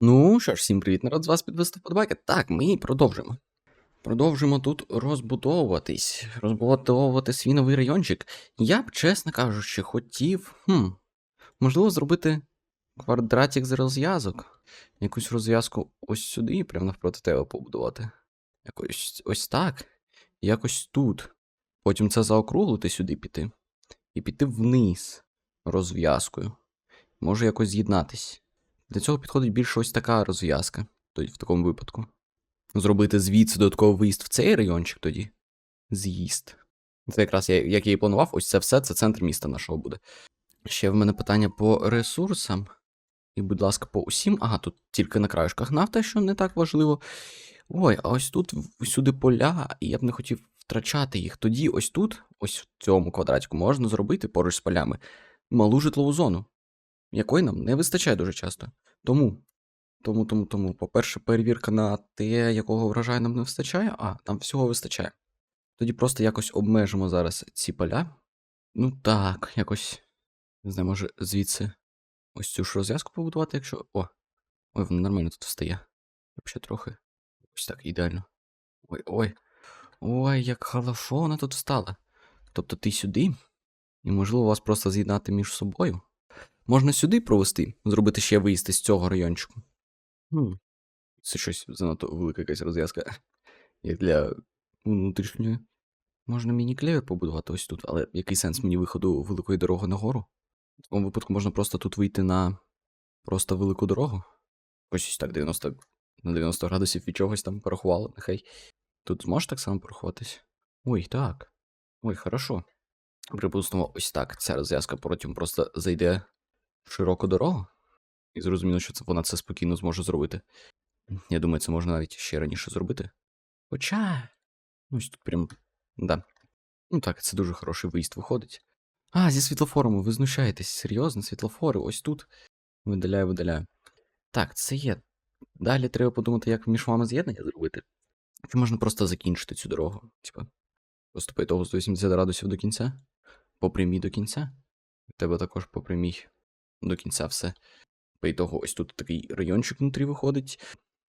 Ну що ж, всім привіт, народ, з вас підвести вподобайки. Так, ми продовжимо. Продовжимо тут розбудовуватись, розбудовувати свій новий райончик. Я б, чесно кажучи, хотів, хм, можливо, зробити квадратик з розв'язок. Якусь розв'язку ось сюди, прямо навпроти тебе побудувати. Якось ось так. Якось тут. Потім це заокруглити сюди піти. І піти вниз розв'язкою. Може якось з'єднатись. Для цього підходить більше ось така розв'язка, тоді в такому випадку. Зробити звідси додатковий виїзд в цей райончик тоді. З'їзд. Це якраз я, як я і планував, ось це все, це центр міста нашого буде. Ще в мене питання по ресурсам. І, будь ласка, по усім. Ага, тут тільки на краюшках нафта, що не так важливо. Ой, а ось тут всюди поля, і я б не хотів втрачати їх. Тоді ось тут, ось в цьому квадратику, можна зробити поруч з полями малу житлову зону, якої нам не вистачає дуже часто. Тому, тому, тому, тому, по-перше, перевірка на те, якого врожаю нам не вистачає, а нам всього вистачає. Тоді просто якось обмежимо зараз ці поля. Ну так, якось. Не знаю, може звідси ось цю ж розв'язку побудувати, якщо. О! Ой, воно нормально тут встає. Ще трохи. Ось так, ідеально. Ой, ой. Як хорошо вона тут встала. Тобто ти сюди, і можливо вас просто з'єднати між собою. Можна сюди провести, зробити ще виїзд із цього райончику. Хм. Це щось занадто велика якась розв'язка. Як для внутрішньої. Можна міні-клевер побудувати ось тут, але який сенс мені виходу великої дороги нагору? В такому випадку можна просто тут вийти на просто велику дорогу. Ось ось так 90 на 90 градусів від чогось там порахувало, нехай. Тут зможеш так само порахуватись? Ой, так. Ой, хорошо. Припустимо, ось так. Ця розв'язка потім просто зайде в широку дорогу. І зрозуміло, що це вона це спокійно зможе зробити. Я думаю, це можна навіть ще раніше зробити. Хоча. Ну, Ось тут прям. Да. Ну так, це дуже хороший виїзд виходить. А, зі світлофорами, ви знущаєтесь. Серйозно, світлофори, ось тут. Видаляю, видаляю. Так, це є. Далі треба подумати, як між вами з'єднання зробити. Чи можна просто закінчити цю дорогу? Типа, просто по ітогу 180 градусів до кінця? По прямій до кінця? Тебе також по прямій до кінця все. По ітогу, ось тут такий райончик внутрі виходить.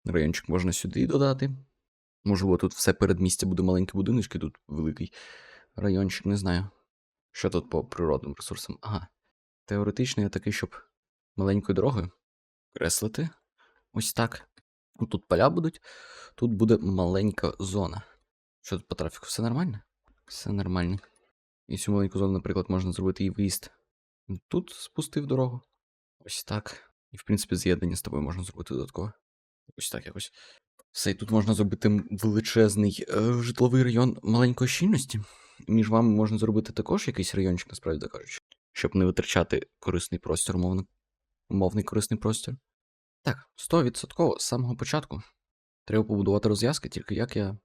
Райончик можна сюди додати. Можливо, тут все передмістя буде маленькі будиночки, тут великий райончик, не знаю. Що тут по природним ресурсам? Ага. Теоретично я такий, щоб маленькою дорогою креслити. Ось так. Тут поля будуть, тут буде маленька зона. Що тут по трафіку? Все нормально? Все нормально. І цю маленьку зону, наприклад, можна зробити і виїзд. Тут спустив дорогу. Ось так. І, в принципі, з'єднання з тобою можна зробити додатково. Ось так якось. Все, і тут можна зробити величезний е, житловий район маленької щільності. Між вами можна зробити також якийсь райончик, насправді кажучи, щоб не витрачати корисний простір, умовно. Умовний корисний простір. Так, 100% з самого початку. Треба побудувати розв'язки, тільки як я.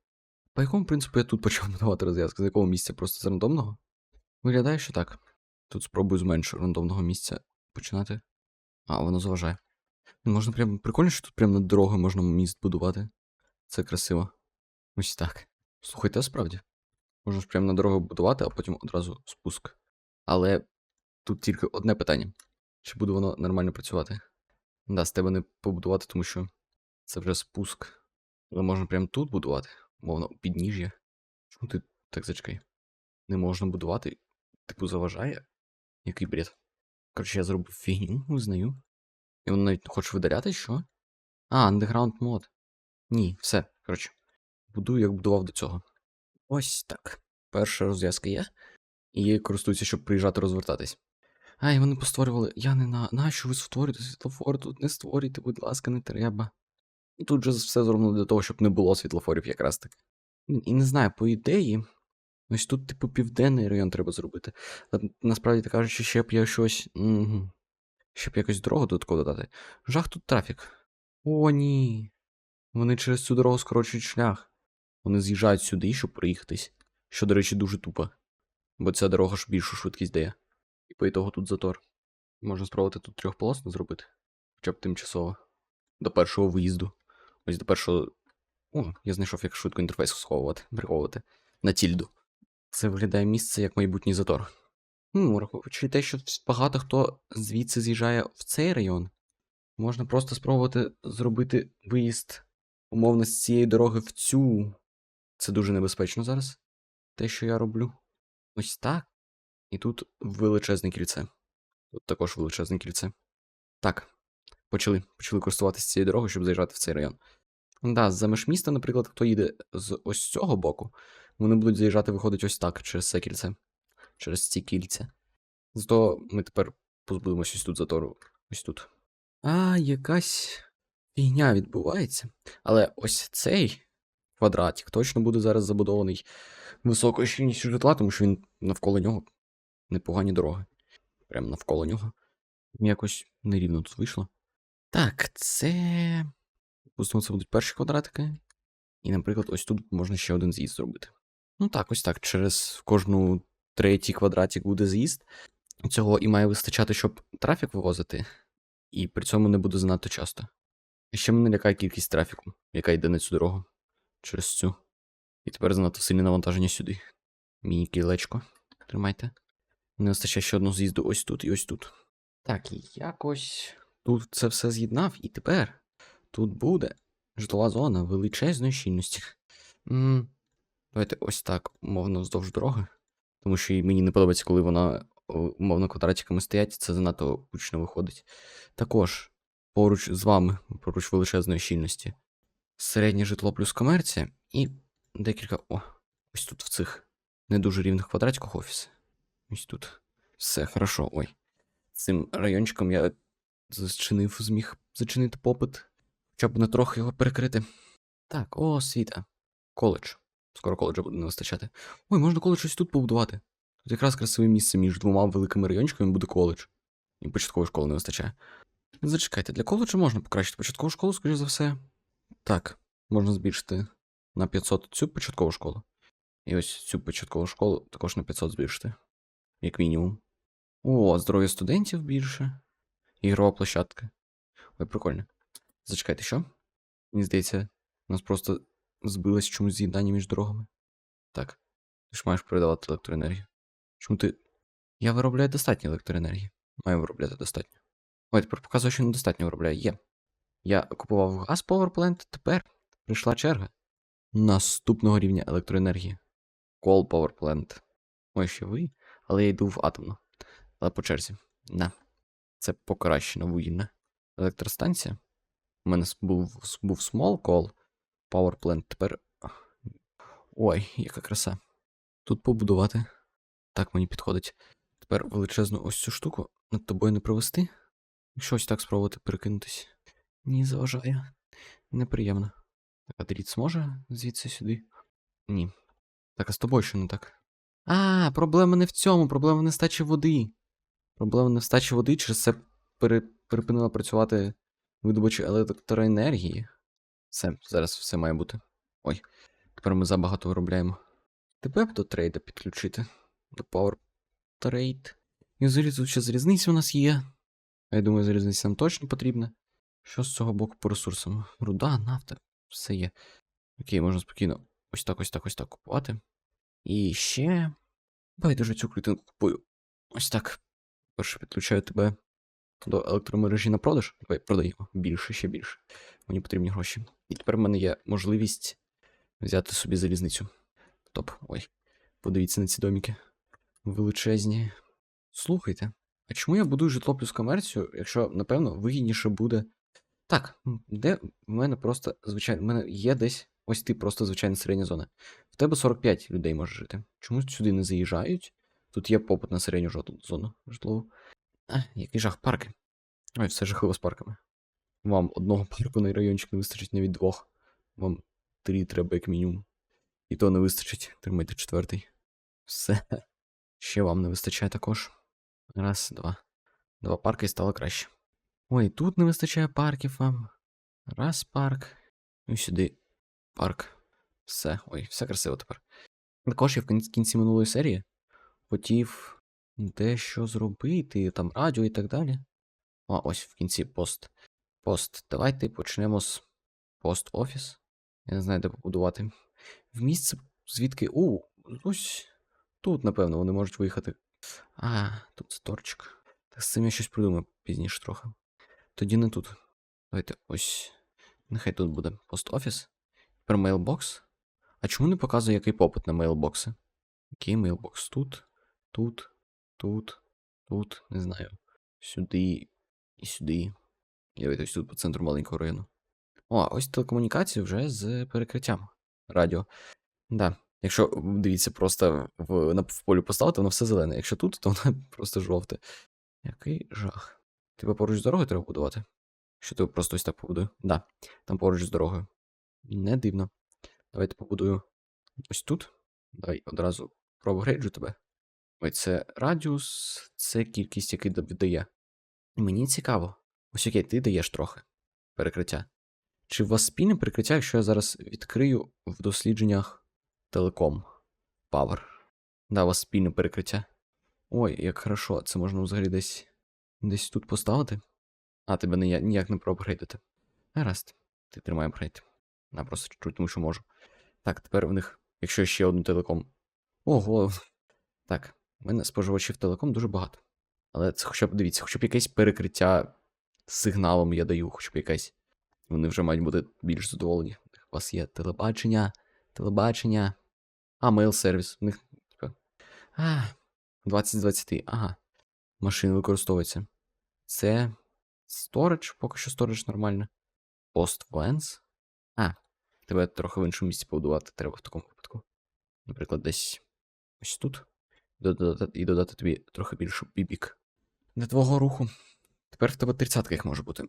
По якому принципу я тут почав будувати розв'язки? З якого місця? Просто з рандомного? Виглядає, що так. Тут спробую з менш рандомного місця починати. А, воно заважає. Можна прям прикольно, що тут прямо над дорогою можна міст будувати. Це красиво. Ось так. Слухайте, справді. Можна ж прямо на дорогу будувати, а потім одразу спуск. Але тут тільки одне питання: чи буде воно нормально працювати? Да, з тебе не побудувати, тому що це вже спуск. Але можна прямо тут будувати, мовно, підніжжя. Чому ти так зачекай? Не можна будувати, типу, заважає? Який бред? Коротше, я зробив фігню, визнаю. І воно навіть хоче видаляти, що? А, underground мод. Ні, все, коротше. Будую, як будував до цього. Ось так. Перша розв'язка є. І її користуються, щоб приїжджати розвертатись. Ай, вони постворювали. Я не на. Нащо ви створюєте світлофор? Тут не створюйте, будь ласка, не треба. Тут же все зроблено для того, щоб не було світлофорів якраз таки. І не знаю, по ідеї. Ось тут, типу, південний район треба зробити. Насправді так кажучи, ще б я щось. Угу. Ще б якось дорогу додатково додати. Жах тут трафік. О, ні. Вони через цю дорогу скорочують шлях. Вони з'їжджають сюди, щоб проїхатись. Що, до речі, дуже тупо. Бо ця дорога ж більшу швидкість дає. І по ітогу тут затор. Можна спробувати тут трьохполосно зробити. Хоча б тимчасово. До першого виїзду. Ось до першого. О, я знайшов, як швидко інтерфейс сховувати, приховувати. На тільду. Це виглядає місце як майбутній затор. Ну, враховуючи те, що багато хто звідси з'їжджає в цей район. Можна просто спробувати зробити виїзд умовно з цієї дороги в цю. Це дуже небезпечно зараз. Те, що я роблю. Ось так. І тут величезне кільце. Тут також величезне кільце. Так. Почали. Почали користуватися цією дорогою, щоб заїжджати в цей район. Да, за меж міста, наприклад, хто їде з ось цього боку, вони будуть заїжджати, виходить, ось так, через це кільце. Через ці кільця. Зато ми тепер позбудемось ось тут затору. Ось тут. А, якась фігня відбувається. Але ось цей квадратик точно буде зараз забудований високою щільністю житла, тому що він навколо нього непогані дороги. Прямо навколо нього. Якось нерівно тут вийшло. Так, це. Допустимо, це будуть перші квадратики. І, наприклад, ось тут можна ще один з'їзд зробити. Ну так, ось так. Через кожну третій квадратик буде з'їзд. Цього і має вистачати, щоб трафік вивозити, і при цьому не буде занадто часто. І ще мене лякає кількість трафіку, яка йде на цю дорогу через цю. І тепер занадто сильне навантаження сюди. Міні кілечко. Тримайте. Не вистачає ще одного з'їзду ось тут і ось тут. Так, і якось тут це все з'єднав, і тепер тут буде житлова зона величезної щільності. Давайте ось так, умовно, вздовж дороги. Тому що мені не подобається, коли вона умовно квадратиками стоять, це занадто гучно виходить. Також поруч з вами, поруч величезної щільності, середнє житло плюс комерція і декілька. О, ось тут в цих не дуже рівних квадратиках офіси. Ось тут. Все хорошо. Ой. Цим райончиком я зачинив, зміг зачинити попит, хоча б на трохи його перекрити. Так, о, світа. Коледж. Скоро коледжа буде не вистачати. Ой, можна коледж ось тут побудувати. Тут якраз красиве місце між двома великими райончиками буде коледж. І початкової школи не вистачає. Зачекайте, для коледжу можна покращити початкову школу, скоріш за все. Так, можна збільшити на 500 цю початкову школу. І ось цю початкову школу також на 500 збільшити. Як мінімум. О, здоров'я студентів більше. Ігрова площадка. Ой, прикольно. Зачекайте, що? Мені здається, у нас просто збилось чомусь з'єднання між дорогами. Так. Ти ж маєш передавати електроенергію. Чому ти. Я виробляю достатньо електроенергії. Маю виробляти достатньо. Ой, тепер показує, що недостатньо виробляю. Є. Я купував газ Powerplant, тепер прийшла черга наступного рівня електроенергії. Coal Powerplant. Ой, ще ви, але я йду в атомну. Але по черзі. На. Це покращена вугільна електростанція. У мене був, був Small Coal Powerplant, тепер. Ой, яка краса. Тут побудувати. Так мені підходить. Тепер величезну ось цю штуку над тобою не провести. Якщо ось так спробувати перекинутись. Ні, заважає. Неприємно. Так, а дріт зможе звідси сюди? Ні. Так, а з тобою що не так? А, проблема не в цьому, проблема в нестачі води. Проблема не в стачі води, через це пере... перепинила працювати видобичі електроенергії. Все, зараз все має бути. Ой, тепер ми забагато виробляємо. Тебе б до трейда підключити. До Power Trade. І взагалі тут ще у нас є. А я думаю, залізниця нам точно потрібна. Що з цього боку по ресурсам? Руда, нафта, все є. Окей, можна спокійно ось так, ось так, ось так купувати. І ще. Давай дуже цю клітинку купую. Ось так. Перше підключаю тебе до електромережі на продаж. Давай продаємо більше, ще більше. Мені потрібні гроші. І тепер в мене є можливість взяти собі залізницю. Топ. Ой. Подивіться на ці доміки. Величезні. Слухайте, а чому я будую житло плюс комерцію, якщо, напевно, вигідніше буде. Так, де в мене просто звичайно. В мене є десь ось ти просто звичайна середня зона. В тебе 45 людей може жити. Чомусь сюди не заїжджають. Тут є попит на середню зону житлову. А, який жах, парки. Ой, все жахливо з парками. Вам одного парку на райончик не вистачить навіть двох. Вам три треба як мінімум. І то не вистачить. Тримайте четвертий. Все. Ще вам не вистачає також. Раз, два. Два парки і стало краще. Ой, тут не вистачає парків вам. Раз парк. І сюди парк. Все. Ой, все красиво тепер. Також я в кінці минулої серії хотів дещо зробити, там радіо і так далі. А, ось в кінці пост. Пост. Давайте почнемо з пост офіс. Я не знаю, де побудувати. В місце, звідки. У, ось тут, напевно, вони можуть виїхати. А, тут сторчик. Так з цим я щось придумаю пізніше трохи. Тоді не тут. Давайте ось. Нехай тут буде пост-офіс. Тепер мейлбокс. А чому не показує, який попит на мейлбокси? Який мейлбокс? Тут, тут, тут, тут, не знаю. Сюди і сюди. Давайте ось тут по центру маленького району. О, ось телекомунікації вже з перекриттям радіо. Да. Якщо дивіться, просто в, на, в полі поставити, воно все зелене. Якщо тут, то воно просто жовте. Який жах. Тебе поруч з дорогою треба будувати? Що ти просто ось так побудую? Да, там поруч з дорогою. Не дивно. Давайте побудую ось тут. Давай одразу проапгрейджу тебе. Ой, це радіус, це кількість, який віддає. Мені цікаво. Ось окей, ти даєш трохи перекриття. Чи у вас спільне перекриття, якщо я зараз відкрию в дослідженнях Телеком Power? Да, у вас спільне перекриття. Ой, як хорошо, це можна взагалі десь десь тут поставити. А, тебе ніяк, ніяк не проапгрейдити. Гаразд, ти тримай апгрейд. На просто чуть-чуть, тому що можу. Так, тепер в них, якщо ще одну телеком. Ого. Так, в мене споживачів телеком дуже багато. Але це хоча б дивіться, хоча б якесь перекриття сигналом я даю, хоча б якесь. Вони вже мають бути більш задоволені. У вас є телебачення, телебачення. А, мейл сервіс. У них, типа. А, 20 з 20. Ага. Машини використовуються. Це сторидж, поки що сторидж нормально. Lens. А, тебе трохи в іншому місці побудувати треба в такому випадку. Наприклад, десь ось тут. І додати, тобі трохи більше бібік. Для твого руху. Тепер в тебе тридцятка їх може бути.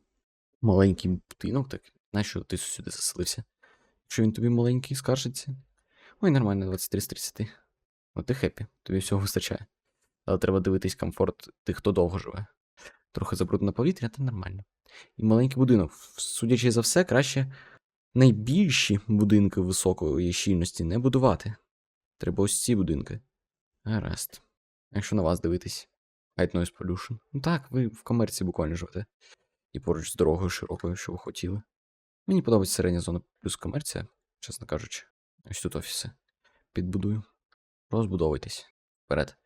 Маленький будинок, так. Нащо ти сюди заселився? Якщо він тобі маленький, скаржиться. Ой, нормально, 23 з 30. Ну ти хеппі, тобі всього вистачає. Але треба дивитись комфорт тих, хто довго живе. Трохи забруднене повітря, та нормально. І маленький будинок. Судячи за все, краще найбільші будинки високої щільності не будувати. Треба ось ці будинки. Гаразд. Якщо на вас дивитись. Height Noise Pollution. Ну так, ви в комерції буквально живете. І поруч з дорогою широкою, що ви хотіли. Мені подобається середня зона плюс комерція, чесно кажучи. Ось тут офіси. Підбудую. Розбудовуйтесь. Вперед.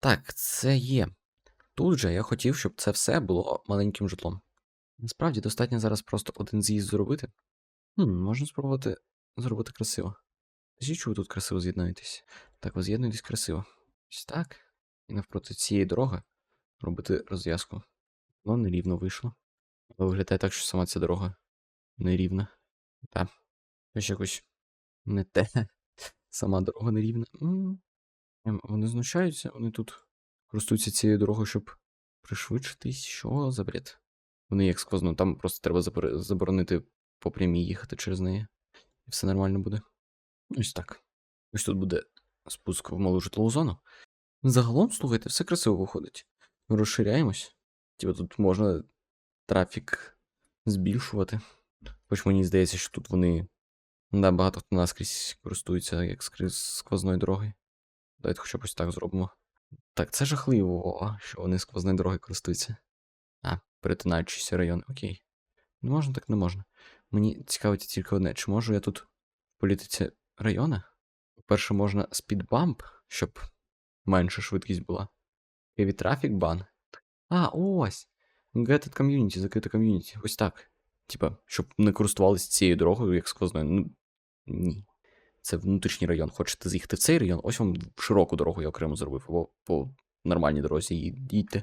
Так, це є. Тут же я хотів, щоб це все було маленьким житлом. Насправді достатньо зараз просто один з'їзд зробити. Хм, можна спробувати зробити красиво. Що ви тут красиво з'єднуєтесь? Так, ви з'єднуєтесь красиво. Ось так. І навпроти цієї дороги робити розв'язку. Воно нерівно вийшло. Але виглядає так, що сама ця дорога нерівна. Так. Ось якось не те. Сама дорога нерівна. М. Ем, Вони знущаються, вони тут користуються цією дорогою, щоб пришвидшитись. Що за бред? Вони як сквозно, там просто треба заборонити по прямій їхати через неї. І все нормально буде. Ось так. Ось тут буде спуск в малу житлову зону. Загалом, слухайте, все красиво виходить. Розширяємось. Типа тут можна трафік збільшувати. Хоч мені здається, що тут вони. Да, багато хто наскрізь користується як скрізь сквозною дорогою. Давайте хоча б ось так зробимо. Так, це жахливо, що вони сквозною дорогою користуються. А, перетинаючися райони. Окей. Не можна, так не можна. Мені цікавить тільки одне, чи можу я тут політиці райони? По-перше, можна спідбамп, щоб менша швидкість була. Heavy Traffic Ban. А, ось. Gated Community, закрите ком'юніті. Ось так. Типа, щоб не користувалися цією дорогою, як сквозною. Ну, ні. Це внутрішній район. Хочете з'їхати в цей район? Ось вам широку дорогу я окремо зробив, або по нормальній дорозі ї- їдьте.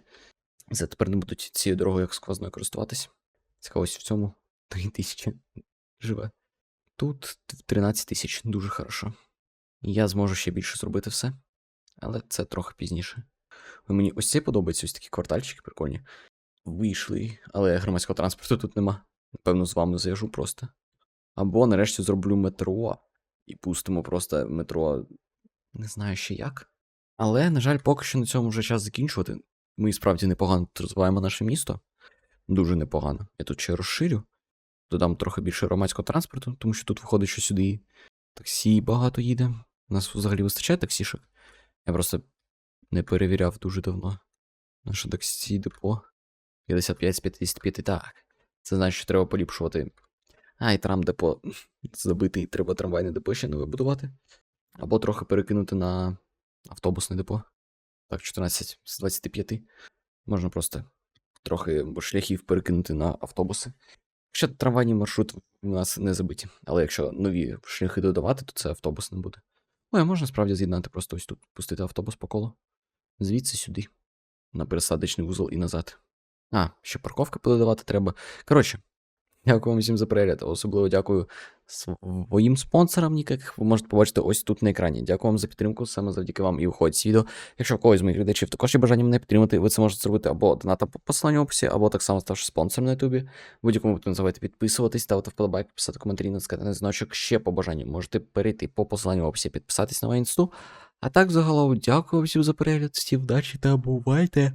За тепер не будуть цією дорогою як сквозною користуватись. Цікаво, ось в цьому 3 тисячі живе. Тут 13 тисяч, дуже хорошо. Я зможу ще більше зробити все, але це трохи пізніше. Мені ось це подобається, ось такі квартальчики прикольні. Вийшли, але громадського транспорту тут нема. Напевно, з вами зв'яжу просто. Або нарешті зроблю метро і пустимо просто метро. Не знаю ще як. Але, на жаль, поки що на цьому вже час закінчувати. Ми справді непогано розвиваємо наше місто. Дуже непогано. Я тут ще розширю. Додам трохи більше громадського транспорту, тому що тут виходить, що сюди таксі багато їде. У нас взагалі вистачає таксішок. Я просто не перевіряв дуже давно. Наше таксі депо. 55 з 55, так. Це значить, що треба поліпшувати. А, і трам депо забитий, треба трамвайне депо ще нове будувати. Або трохи перекинути на автобусне депо. Так, 14 з 25. Можна просто трохи шляхів перекинути на автобуси. Якщо трамвайні маршрут у нас не забиті, але якщо нові шляхи додавати, то це автобус не буде. Ой, а можна справді з'єднати просто ось тут, пустити автобус по колу. Звідси сюди. На пересадочний вузол і назад. А, ще парковки подавати треба. Коротше, дякую вам всім за перегляд. Особливо дякую своїм спонсорам, яких ви можете побачити ось тут на екрані. Дякую вам за підтримку, саме завдяки вам і виходить з відео. Якщо когось з моїх глядачів також є бажання мене підтримати, ви це можете зробити або доната по посиланню в описі, або так само ставши спонсором на Ютубі. Будь-якому випадку забувайте підписуватись, ставити вподобайки, писати коментарі, натискати на дзвіночок. Ще по бажанню можете перейти по посиланню в описі, підписатись на мою інсту. А так, загалом, дякую всім за перегляд, всім вдачі та бувайте!